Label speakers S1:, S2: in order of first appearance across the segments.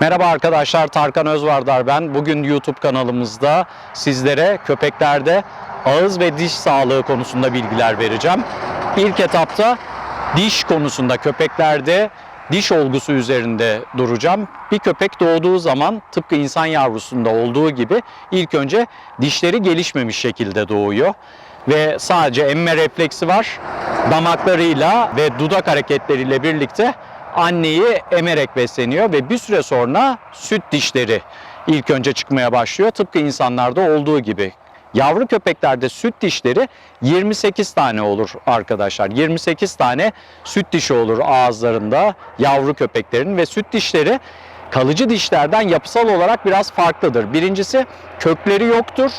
S1: Merhaba arkadaşlar Tarkan Özvardar ben. Bugün YouTube kanalımızda sizlere köpeklerde ağız ve diş sağlığı konusunda bilgiler vereceğim. İlk etapta diş konusunda köpeklerde diş olgusu üzerinde duracağım. Bir köpek doğduğu zaman tıpkı insan yavrusunda olduğu gibi ilk önce dişleri gelişmemiş şekilde doğuyor ve sadece emme refleksi var. Damaklarıyla ve dudak hareketleriyle birlikte anneyi emerek besleniyor ve bir süre sonra süt dişleri ilk önce çıkmaya başlıyor. Tıpkı insanlarda olduğu gibi. Yavru köpeklerde süt dişleri 28 tane olur arkadaşlar. 28 tane süt dişi olur ağızlarında yavru köpeklerin ve süt dişleri kalıcı dişlerden yapısal olarak biraz farklıdır. Birincisi kökleri yoktur.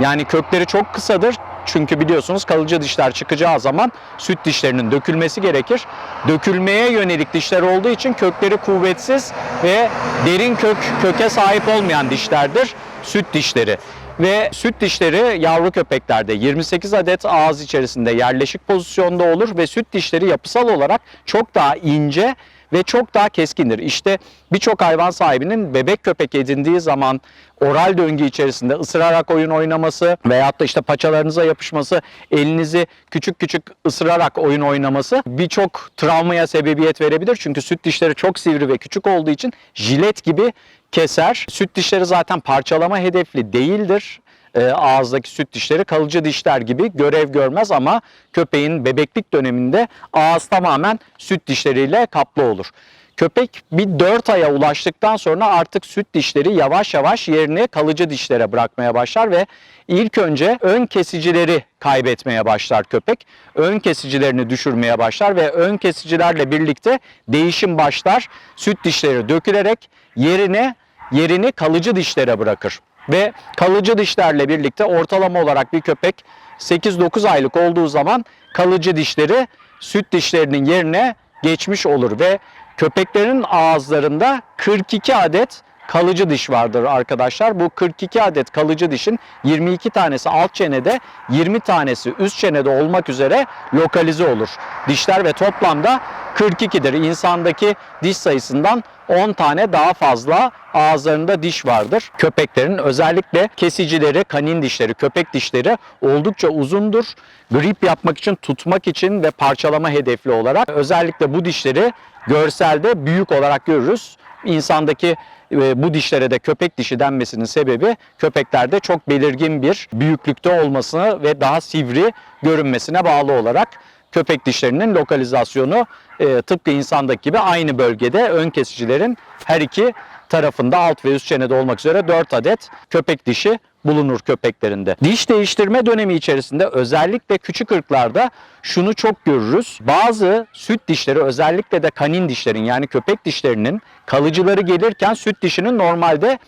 S1: Yani kökleri çok kısadır. Çünkü biliyorsunuz kalıcı dişler çıkacağı zaman süt dişlerinin dökülmesi gerekir. Dökülmeye yönelik dişler olduğu için kökleri kuvvetsiz ve derin kök köke sahip olmayan dişlerdir süt dişleri. Ve süt dişleri yavru köpeklerde 28 adet ağız içerisinde yerleşik pozisyonda olur ve süt dişleri yapısal olarak çok daha ince ve çok daha keskindir. İşte birçok hayvan sahibinin bebek köpek edindiği zaman oral döngü içerisinde ısırarak oyun oynaması veyahut da işte paçalarınıza yapışması, elinizi küçük küçük ısırarak oyun oynaması birçok travmaya sebebiyet verebilir. Çünkü süt dişleri çok sivri ve küçük olduğu için jilet gibi keser. Süt dişleri zaten parçalama hedefli değildir e, ağızdaki süt dişleri kalıcı dişler gibi görev görmez ama köpeğin bebeklik döneminde ağız tamamen süt dişleriyle kaplı olur. Köpek bir 4 aya ulaştıktan sonra artık süt dişleri yavaş yavaş yerini kalıcı dişlere bırakmaya başlar ve ilk önce ön kesicileri kaybetmeye başlar köpek. Ön kesicilerini düşürmeye başlar ve ön kesicilerle birlikte değişim başlar. Süt dişleri dökülerek yerine yerini kalıcı dişlere bırakır. Ve kalıcı dişlerle birlikte ortalama olarak bir köpek 8-9 aylık olduğu zaman kalıcı dişleri süt dişlerinin yerine geçmiş olur. Ve köpeklerin ağızlarında 42 adet kalıcı diş vardır arkadaşlar. Bu 42 adet kalıcı dişin 22 tanesi alt çenede, 20 tanesi üst çenede olmak üzere lokalize olur. Dişler ve toplamda 42'dir. İnsandaki diş sayısından 10 tane daha fazla ağızlarında diş vardır. Köpeklerin özellikle kesicileri, kanin dişleri, köpek dişleri oldukça uzundur. Grip yapmak için, tutmak için ve parçalama hedefli olarak özellikle bu dişleri görselde büyük olarak görürüz. İnsandaki bu dişlere de köpek dişi denmesinin sebebi köpeklerde çok belirgin bir büyüklükte olmasına ve daha sivri görünmesine bağlı olarak köpek dişlerinin lokalizasyonu e, tıpkı insandaki gibi aynı bölgede ön kesicilerin her iki tarafında alt ve üst çenede olmak üzere 4 adet köpek dişi bulunur köpeklerinde. Diş değiştirme dönemi içerisinde özellikle küçük ırklarda şunu çok görürüz. Bazı süt dişleri özellikle de kanin dişlerin yani köpek dişlerinin kalıcıları gelirken süt dişinin normalde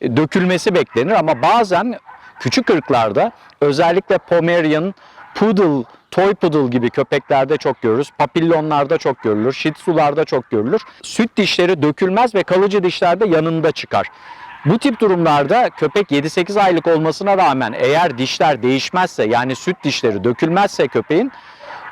S1: e, dökülmesi beklenir ama bazen küçük ırklarda özellikle Pomerian, Poodle, Toy Poodle gibi köpeklerde çok görürüz. Papillonlarda çok görülür. Shih Tzu'larda çok görülür. Süt dişleri dökülmez ve kalıcı dişler de yanında çıkar. Bu tip durumlarda köpek 7-8 aylık olmasına rağmen eğer dişler değişmezse yani süt dişleri dökülmezse köpeğin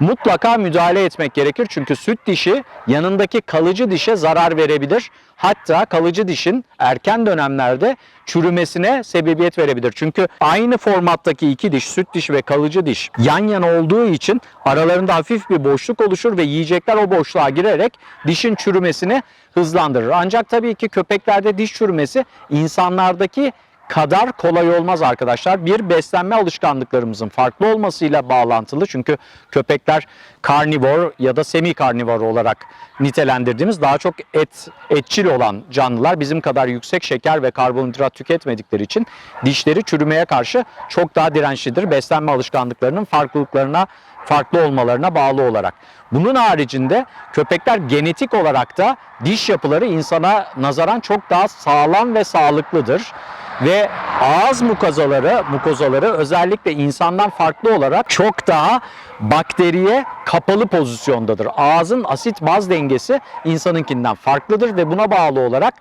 S1: mutlaka müdahale etmek gerekir. Çünkü süt dişi yanındaki kalıcı dişe zarar verebilir. Hatta kalıcı dişin erken dönemlerde çürümesine sebebiyet verebilir. Çünkü aynı formattaki iki diş, süt dişi ve kalıcı diş yan yana olduğu için aralarında hafif bir boşluk oluşur ve yiyecekler o boşluğa girerek dişin çürümesini hızlandırır. Ancak tabii ki köpeklerde diş çürümesi insanlardaki kadar kolay olmaz arkadaşlar. Bir beslenme alışkanlıklarımızın farklı olmasıyla bağlantılı. Çünkü köpekler karnivor ya da semi karnivor olarak nitelendirdiğimiz daha çok et etçil olan canlılar bizim kadar yüksek şeker ve karbonhidrat tüketmedikleri için dişleri çürümeye karşı çok daha dirençlidir. Beslenme alışkanlıklarının farklılıklarına farklı olmalarına bağlı olarak. Bunun haricinde köpekler genetik olarak da diş yapıları insana nazaran çok daha sağlam ve sağlıklıdır ve ağız mukozaları, mukozaları özellikle insandan farklı olarak çok daha bakteriye kapalı pozisyondadır. Ağzın asit baz dengesi insanınkinden farklıdır ve buna bağlı olarak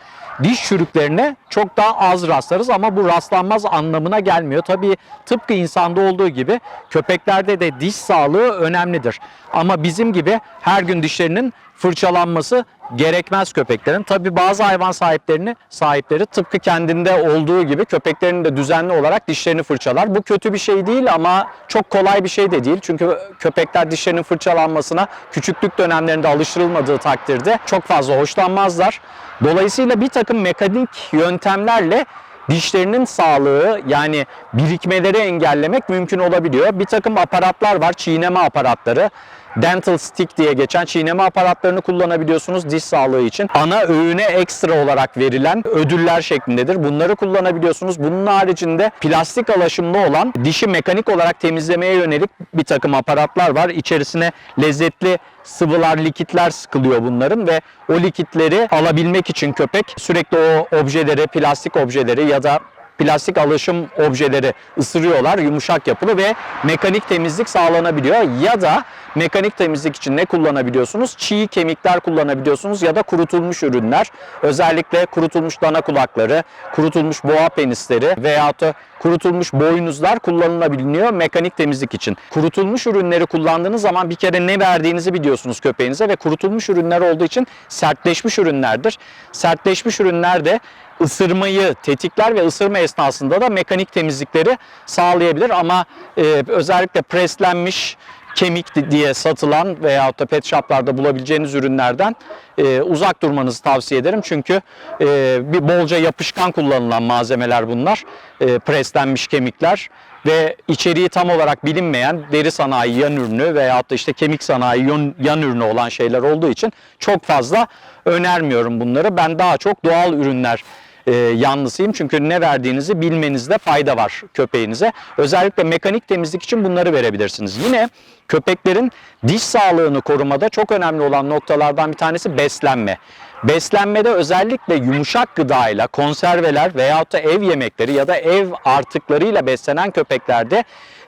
S1: diş çürüklerine çok daha az rastlarız ama bu rastlanmaz anlamına gelmiyor. Tabii tıpkı insanda olduğu gibi köpeklerde de diş sağlığı önemlidir. Ama bizim gibi her gün dişlerinin fırçalanması gerekmez köpeklerin. Tabi bazı hayvan sahiplerini sahipleri tıpkı kendinde olduğu gibi köpeklerin de düzenli olarak dişlerini fırçalar. Bu kötü bir şey değil ama çok kolay bir şey de değil. Çünkü köpekler dişlerinin fırçalanmasına küçüklük dönemlerinde alıştırılmadığı takdirde çok fazla hoşlanmazlar. Dolayısıyla bir takım mekanik yöntemlerle dişlerinin sağlığı yani birikmeleri engellemek mümkün olabiliyor. Bir takım aparatlar var, çiğneme aparatları. Dental stick diye geçen çiğneme aparatlarını kullanabiliyorsunuz diş sağlığı için. Ana öğüne ekstra olarak verilen ödüller şeklindedir. Bunları kullanabiliyorsunuz. Bunun haricinde plastik alaşımlı olan dişi mekanik olarak temizlemeye yönelik bir takım aparatlar var. İçerisine lezzetli sıvılar, likitler sıkılıyor bunların ve o likitleri alabilmek için köpek sürekli o objeleri, plastik objeleri ya da plastik alaşım objeleri ısırıyorlar yumuşak yapılı ve mekanik temizlik sağlanabiliyor ya da mekanik temizlik için ne kullanabiliyorsunuz? Çiğ kemikler kullanabiliyorsunuz ya da kurutulmuş ürünler. Özellikle kurutulmuş dana kulakları, kurutulmuş boğa penisleri veyahut da kurutulmuş boynuzlar kullanılabiliyor mekanik temizlik için. Kurutulmuş ürünleri kullandığınız zaman bir kere ne verdiğinizi biliyorsunuz köpeğinize ve kurutulmuş ürünler olduğu için sertleşmiş ürünlerdir. Sertleşmiş ürünler de ısırmayı tetikler ve ısırma esnasında da mekanik temizlikleri sağlayabilir ama e, özellikle preslenmiş kemik diye satılan veyahut da pet shoplarda bulabileceğiniz ürünlerden e, uzak durmanızı tavsiye ederim. Çünkü e, bir bolca yapışkan kullanılan malzemeler bunlar. E, preslenmiş kemikler ve içeriği tam olarak bilinmeyen deri sanayi yan ürünü veyahut da işte kemik sanayi yan, yan ürünü olan şeyler olduğu için çok fazla önermiyorum bunları. Ben daha çok doğal ürünler e, yanlısıyım. Çünkü ne verdiğinizi bilmenizde fayda var köpeğinize. Özellikle mekanik temizlik için bunları verebilirsiniz. Yine köpeklerin diş sağlığını korumada çok önemli olan noktalardan bir tanesi beslenme. Beslenmede özellikle yumuşak gıdayla, konserveler veyahut da ev yemekleri ya da ev artıklarıyla beslenen köpeklerde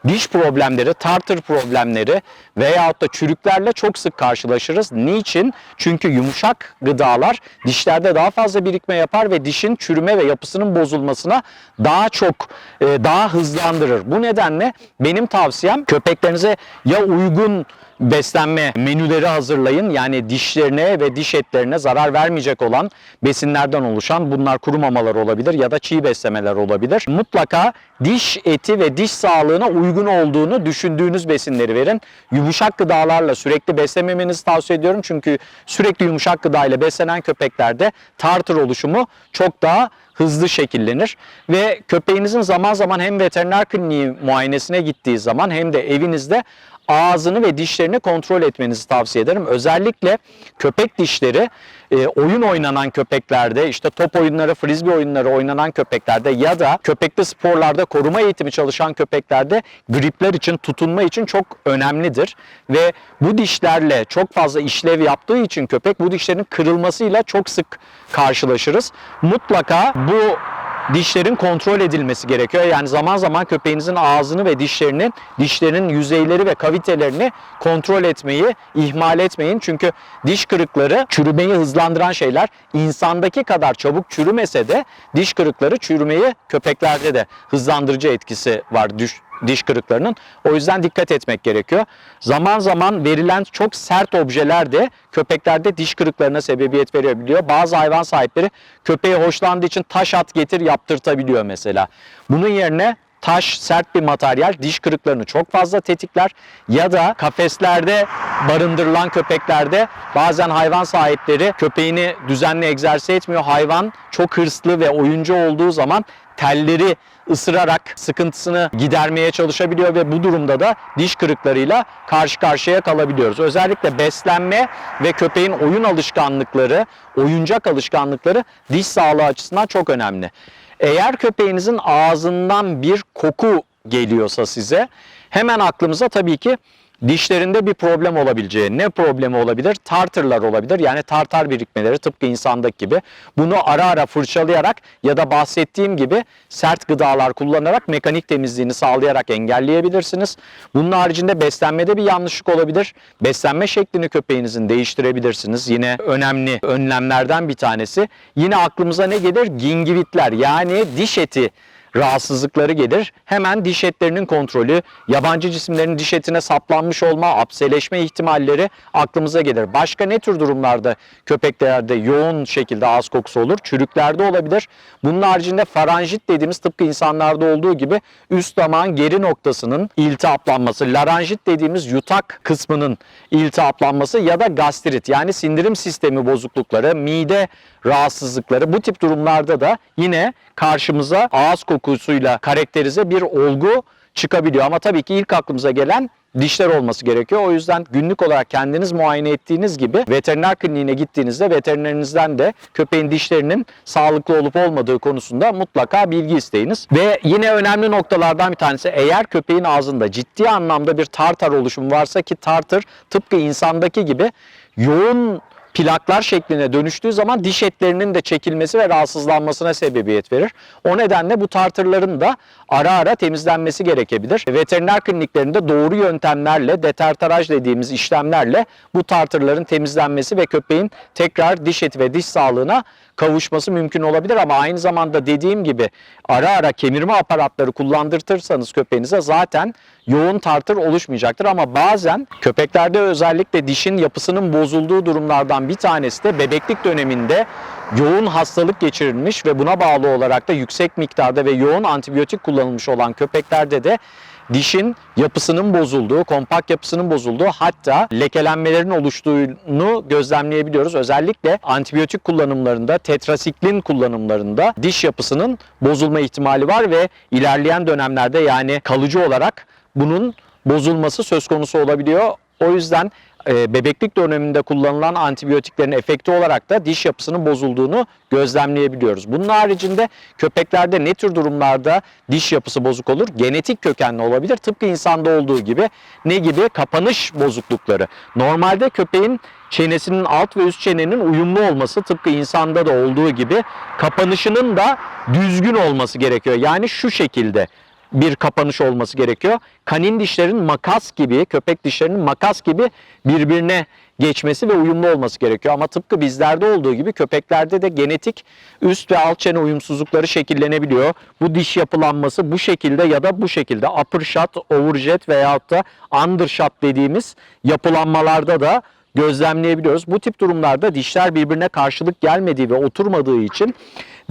S1: diş problemleri, tartır problemleri veyahut da çürüklerle çok sık karşılaşırız. Niçin? Çünkü yumuşak gıdalar dişlerde daha fazla birikme yapar ve dişin çürüme ve yapısının bozulmasına daha çok, e, daha hızlandırır. Bu nedenle benim tavsiyem köpeklerinize ya uygun beslenme menüleri hazırlayın. Yani dişlerine ve diş etlerine zarar vermeyecek olan besinlerden oluşan bunlar kuru mamalar olabilir ya da çiğ beslemeler olabilir. Mutlaka diş eti ve diş sağlığına uygun olduğunu düşündüğünüz besinleri verin. Yumuşak gıdalarla sürekli beslememenizi tavsiye ediyorum. Çünkü sürekli yumuşak gıdayla beslenen köpeklerde tartır oluşumu çok daha hızlı şekillenir ve köpeğinizin zaman zaman hem veteriner kliniği muayenesine gittiği zaman hem de evinizde ağzını ve dişlerini kontrol etmenizi tavsiye ederim. Özellikle köpek dişleri e, oyun oynanan köpeklerde işte top oyunları, frisbee oyunları oynanan köpeklerde ya da köpekli sporlarda koruma eğitimi çalışan köpeklerde gripler için, tutunma için çok önemlidir. Ve bu dişlerle çok fazla işlev yaptığı için köpek bu dişlerin kırılmasıyla çok sık karşılaşırız. Mutlaka bu dişlerin kontrol edilmesi gerekiyor. Yani zaman zaman köpeğinizin ağzını ve dişlerinin dişlerin yüzeyleri ve kavitelerini kontrol etmeyi ihmal etmeyin. Çünkü diş kırıkları çürümeyi hızlandıran şeyler. İnsandaki kadar çabuk çürümese de diş kırıkları çürümeyi köpeklerde de hızlandırıcı etkisi var diş, diş kırıklarının. O yüzden dikkat etmek gerekiyor. Zaman zaman verilen çok sert objeler de köpeklerde diş kırıklarına sebebiyet verebiliyor. Bazı hayvan sahipleri köpeğe hoşlandığı için taş at getir yaptırtabiliyor mesela. Bunun yerine taş, sert bir materyal diş kırıklarını çok fazla tetikler ya da kafeslerde barındırılan köpeklerde bazen hayvan sahipleri köpeğini düzenli egzersiz etmiyor. Hayvan çok hırslı ve oyuncu olduğu zaman telleri ısırarak sıkıntısını gidermeye çalışabiliyor ve bu durumda da diş kırıklarıyla karşı karşıya kalabiliyoruz. Özellikle beslenme ve köpeğin oyun alışkanlıkları, oyuncak alışkanlıkları diş sağlığı açısından çok önemli. Eğer köpeğinizin ağzından bir koku geliyorsa size hemen aklımıza tabii ki dişlerinde bir problem olabileceği. Ne problemi olabilir? Tartırlar olabilir. Yani tartar birikmeleri tıpkı insandaki gibi. Bunu ara ara fırçalayarak ya da bahsettiğim gibi sert gıdalar kullanarak mekanik temizliğini sağlayarak engelleyebilirsiniz. Bunun haricinde beslenmede bir yanlışlık olabilir. Beslenme şeklini köpeğinizin değiştirebilirsiniz. Yine önemli önlemlerden bir tanesi. Yine aklımıza ne gelir? Gingivitler yani diş eti rahatsızlıkları gelir. Hemen diş etlerinin kontrolü, yabancı cisimlerin diş etine saplanmış olma, apseleşme ihtimalleri aklımıza gelir. Başka ne tür durumlarda köpeklerde yoğun şekilde ağız kokusu olur? Çürüklerde olabilir. Bunun haricinde faranjit dediğimiz tıpkı insanlarda olduğu gibi üst damağın geri noktasının iltihaplanması, laranjit dediğimiz yutak kısmının iltihaplanması ya da gastrit yani sindirim sistemi bozuklukları, mide rahatsızlıkları bu tip durumlarda da yine karşımıza ağız kokusuyla karakterize bir olgu çıkabiliyor. Ama tabii ki ilk aklımıza gelen dişler olması gerekiyor. O yüzden günlük olarak kendiniz muayene ettiğiniz gibi veteriner kliniğine gittiğinizde veterinerinizden de köpeğin dişlerinin sağlıklı olup olmadığı konusunda mutlaka bilgi isteyiniz. Ve yine önemli noktalardan bir tanesi eğer köpeğin ağzında ciddi anlamda bir tartar oluşumu varsa ki tartır tıpkı insandaki gibi yoğun plaklar şekline dönüştüğü zaman diş etlerinin de çekilmesi ve rahatsızlanmasına sebebiyet verir. O nedenle bu tartırların da ara ara temizlenmesi gerekebilir. Veteriner kliniklerinde doğru yöntemlerle, detertaraj dediğimiz işlemlerle bu tartırların temizlenmesi ve köpeğin tekrar diş eti ve diş sağlığına kavuşması mümkün olabilir ama aynı zamanda dediğim gibi ara ara kemirme aparatları kullandırtırsanız köpeğinize zaten yoğun tartır oluşmayacaktır. Ama bazen köpeklerde özellikle dişin yapısının bozulduğu durumlardan bir tanesi de bebeklik döneminde yoğun hastalık geçirilmiş ve buna bağlı olarak da yüksek miktarda ve yoğun antibiyotik kullanılmış olan köpeklerde de dişin yapısının bozulduğu, kompakt yapısının bozulduğu hatta lekelenmelerin oluştuğunu gözlemleyebiliyoruz. Özellikle antibiyotik kullanımlarında, tetrasiklin kullanımlarında diş yapısının bozulma ihtimali var ve ilerleyen dönemlerde yani kalıcı olarak bunun bozulması söz konusu olabiliyor. O yüzden e, bebeklik döneminde kullanılan antibiyotiklerin efekti olarak da diş yapısının bozulduğunu gözlemleyebiliyoruz. Bunun haricinde köpeklerde ne tür durumlarda diş yapısı bozuk olur? Genetik kökenli olabilir. Tıpkı insanda olduğu gibi ne gibi? Kapanış bozuklukları. Normalde köpeğin çenesinin alt ve üst çenenin uyumlu olması tıpkı insanda da olduğu gibi kapanışının da düzgün olması gerekiyor. Yani şu şekilde bir kapanış olması gerekiyor. Kanin dişlerin makas gibi, köpek dişlerinin makas gibi birbirine geçmesi ve uyumlu olması gerekiyor. Ama tıpkı bizlerde olduğu gibi köpeklerde de genetik üst ve alt çene uyumsuzlukları şekillenebiliyor. Bu diş yapılanması bu şekilde ya da bu şekilde upper shot, overjet veyahut da undershot dediğimiz yapılanmalarda da gözlemleyebiliyoruz. Bu tip durumlarda dişler birbirine karşılık gelmediği ve oturmadığı için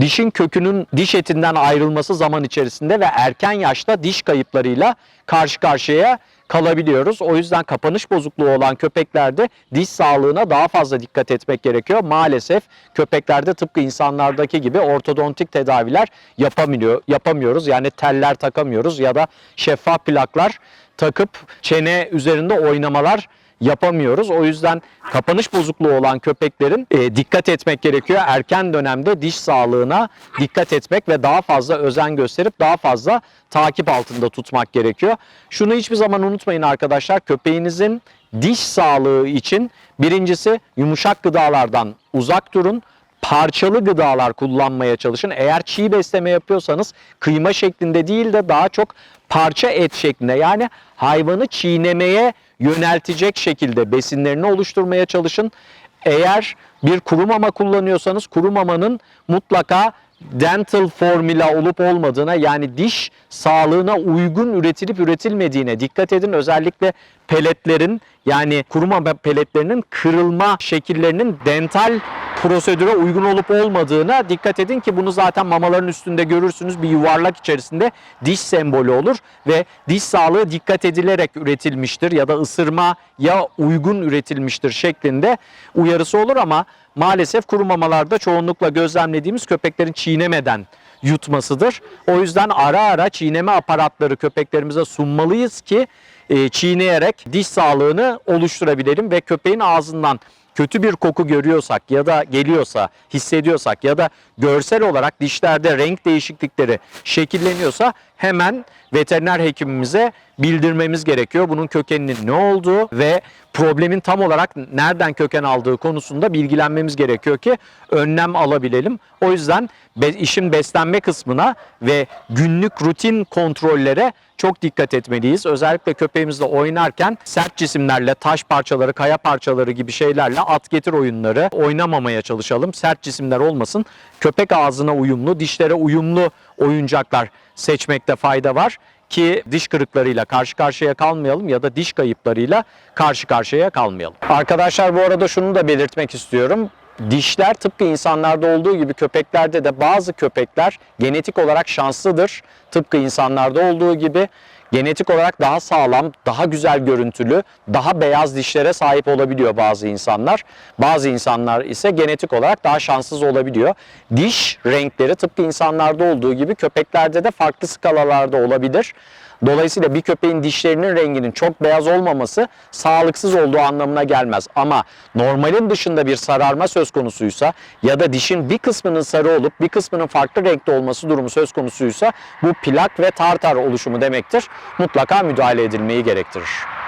S1: dişin kökünün diş etinden ayrılması zaman içerisinde ve erken yaşta diş kayıplarıyla karşı karşıya kalabiliyoruz. O yüzden kapanış bozukluğu olan köpeklerde diş sağlığına daha fazla dikkat etmek gerekiyor. Maalesef köpeklerde tıpkı insanlardaki gibi ortodontik tedaviler yapamıyor, yapamıyoruz. Yani teller takamıyoruz ya da şeffaf plaklar takıp çene üzerinde oynamalar yapamıyoruz. O yüzden kapanış bozukluğu olan köpeklerin e, dikkat etmek gerekiyor. Erken dönemde diş sağlığına dikkat etmek ve daha fazla özen gösterip daha fazla takip altında tutmak gerekiyor. Şunu hiçbir zaman unutmayın arkadaşlar. Köpeğinizin diş sağlığı için birincisi yumuşak gıdalardan uzak durun parçalı gıdalar kullanmaya çalışın. Eğer çiğ besleme yapıyorsanız kıyma şeklinde değil de daha çok parça et şeklinde yani hayvanı çiğnemeye yöneltecek şekilde besinlerini oluşturmaya çalışın. Eğer bir kuru mama kullanıyorsanız kuru mamanın mutlaka dental formula olup olmadığına yani diş sağlığına uygun üretilip üretilmediğine dikkat edin. Özellikle peletlerin yani kuru mama peletlerinin kırılma şekillerinin dental prosedüre uygun olup olmadığına dikkat edin ki bunu zaten mamaların üstünde görürsünüz. Bir yuvarlak içerisinde diş sembolü olur ve diş sağlığı dikkat edilerek üretilmiştir ya da ısırma ya uygun üretilmiştir şeklinde uyarısı olur ama maalesef kuru mamalarda çoğunlukla gözlemlediğimiz köpeklerin çiğnemeden yutmasıdır. O yüzden ara ara çiğneme aparatları köpeklerimize sunmalıyız ki çiğneyerek diş sağlığını oluşturabilelim ve köpeğin ağzından kötü bir koku görüyorsak ya da geliyorsa, hissediyorsak ya da görsel olarak dişlerde renk değişiklikleri şekilleniyorsa hemen veteriner hekimimize bildirmemiz gerekiyor. Bunun kökeninin ne olduğu ve problemin tam olarak nereden köken aldığı konusunda bilgilenmemiz gerekiyor ki önlem alabilelim. O yüzden işin beslenme kısmına ve günlük rutin kontrollere çok dikkat etmeliyiz. Özellikle köpeğimizle oynarken sert cisimlerle, taş parçaları, kaya parçaları gibi şeylerle at getir oyunları oynamamaya çalışalım. Sert cisimler olmasın. Köpek köpek ağzına uyumlu, dişlere uyumlu oyuncaklar seçmekte fayda var ki diş kırıklarıyla karşı karşıya kalmayalım ya da diş kayıplarıyla karşı karşıya kalmayalım. Arkadaşlar bu arada şunu da belirtmek istiyorum. Dişler tıpkı insanlarda olduğu gibi köpeklerde de bazı köpekler genetik olarak şanslıdır. Tıpkı insanlarda olduğu gibi genetik olarak daha sağlam, daha güzel görüntülü, daha beyaz dişlere sahip olabiliyor bazı insanlar. Bazı insanlar ise genetik olarak daha şanssız olabiliyor. Diş renkleri tıpkı insanlarda olduğu gibi köpeklerde de farklı skalalarda olabilir. Dolayısıyla bir köpeğin dişlerinin renginin çok beyaz olmaması sağlıksız olduğu anlamına gelmez. Ama normalin dışında bir sararma söz konusuysa ya da dişin bir kısmının sarı olup bir kısmının farklı renkte olması durumu söz konusuysa bu plak ve tartar oluşumu demektir. Mutlaka müdahale edilmeyi gerektirir.